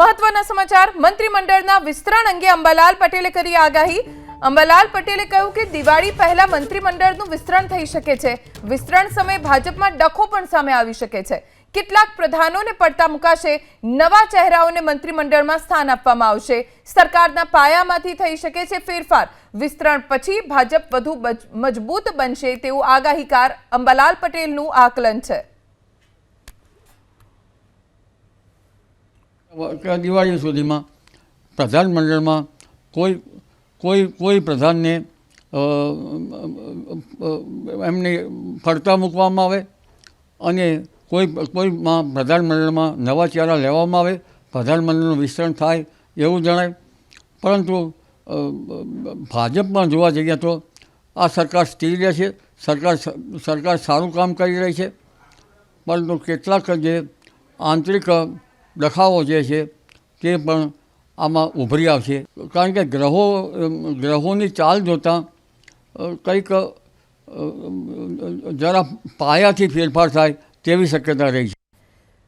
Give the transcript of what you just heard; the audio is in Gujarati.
મહત્વના સમાચાર મંત્રીમંડળના વિસ્તરણ અંગે અંબાલાલ પટેલે કરી આગાહી. અંબાલાલ પટેલે કહ્યું કે દિવાળી પહેલા મંત્રીમંડળનું વિસ્તરણ થઈ શકે છે. વિસ્તરણ સમયે ભાજપમાં ડખો પણ સામે આવી શકે છે. કેટલાક પ્રધાનોને પડતા મુકાશે, નવા ચહેરાઓને મંત્રીમંડળમાં સ્થાન આપવામાં આવશે. સરકારના પાયામાંથી થઈ શકે છે ફેરફાર. વિસ્તરણ પછી ભાજપ વધુ મજબૂત બનશે તેવું આગાહીકાર અંબાલાલ પટેલનું આકલન છે. દિવાળી સુધીમાં પ્રધાનમંડળમાં કોઈ કોઈ કોઈ પ્રધાનને એમને ફરતા મૂકવામાં આવે અને કોઈ, કોઈમાં પ્રધાનમંડળમાં નવા ચહેરા લેવામાં આવે પ્રધાનમંડળનું વિસ્તરણ થાય એવું જણાય. પરંતુ ભાજપમાં જોવા જઈએ તો આ સરકાર સ્થિર રહે છે, સરકાર સરકાર સારું કામ કરી રહી છે. પરંતુ કેટલાક જે આંતરિક દખાવો જે છે તે પણ આમાં ઉભરી આવશે. કારણ કે ગ્રહો, ગ્રહોની ચાલ જોતાં કંઈક જરા પાયાથી ફેરફાર થાય તેવી શક્યતા રહી છે.